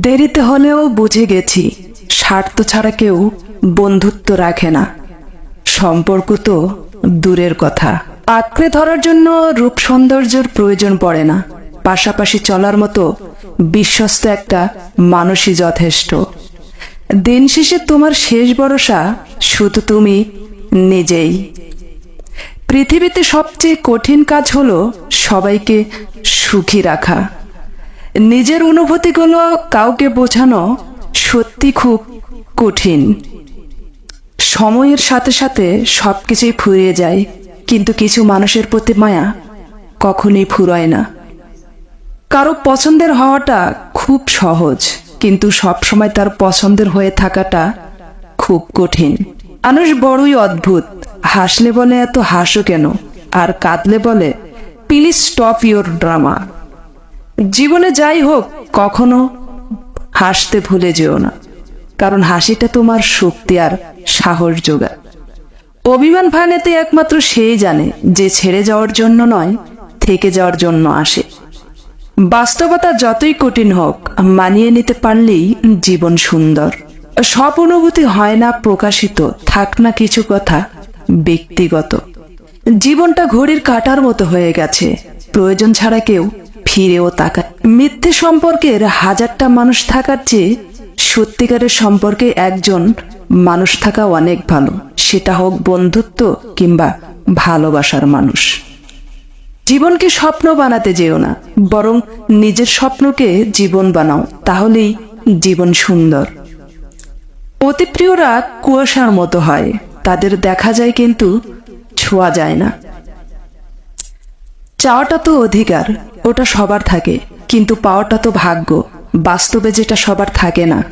দেরিতে হলেও বুঝে গেছি, স্বার্থ ছাড়া কেউ বন্ধুত্ব রাখে না। সম্পর্ক তো দূরের কথা। আঁকড়ে ধরার জন্য রূপ সৌন্দর্যের প্রয়োজন পড়ে না। পাশাপাশি চলার মতো বিশ্বস্ত একটা মানুষই যথেষ্ট। দিন শেষে তোমার শেষ ভরসা শুধু তুমি নিজেই। পৃথিবীতে সবচেয়ে কঠিন কাজ হলো সবাইকে সুখী রাখা। নিজের অনুভূতিগুলো কাউকে বোঝানো সত্যি খুব কঠিন। সময়ের সাথে সাথে সব কিছুই ফুরিয়ে যায়, কিন্তু কিছু মানুষের প্রতি মায়া কখনোই ফুরায় না। কারও পছন্দের হওয়াটা খুব সহজ, কিন্তু সবসময় তার পছন্দের হয়ে থাকাটা খুব কঠিন। মানুষ বড়ই অদ্ভুত, হাসলে বলে এত হাসো কেন? আর কাঁদলে বলে, প্লিজ স্টপ ইওর ড্রামা। জীবনে যাই হোক, কখনো হাসতে ভুলে যেও না। কারণ হাসিটা তোমার শক্তি আর সাহস যোগায়। অভিমান ভাঙাতে একমাত্র সেই জানে যে ছেড়ে যাওয়ার জন্য নয়, থেকে যাওয়ার জন্য আসে। বাস্তবতা যতই কঠিন হোক, মানিয়ে নিতে পারলেই জীবন সুন্দর। সব অনুভূতি হয় না প্রকাশিত, থাক না কিছু কথা ব্যক্তিগত। জীবনটা ঘড়ির কাটার মতো হয়ে গেছে, প্রয়োজন ছাড়া কেউ ফিরেও তাকায়। মিথ্যে সম্পর্কের হাজারটা মানুষ থাকার চেয়ে সত্যিকারের সম্পর্কে একজন মানুষ থাকা অনেক ভালো। সেটা হোক বন্ধুত্ব কিংবা ভালোবাসার মানুষ। জীবনকে স্বপ্ন বানাতে যেও না, বরং নিজের স্বপ্নকে জীবন বানাও, তাহলেই জীবন সুন্দর। অতিপ্রিয়রা কুয়াশার মতো হয়, তাদের দেখা যায় কিন্তু ছোঁয়া যায় না। চাওয়াটা তো অধিকার, ওটা সবার থাকে। কিন্তু পাওয়াটা তো ভাগ্য। বাস্তবে যেটা সবার থাকে না।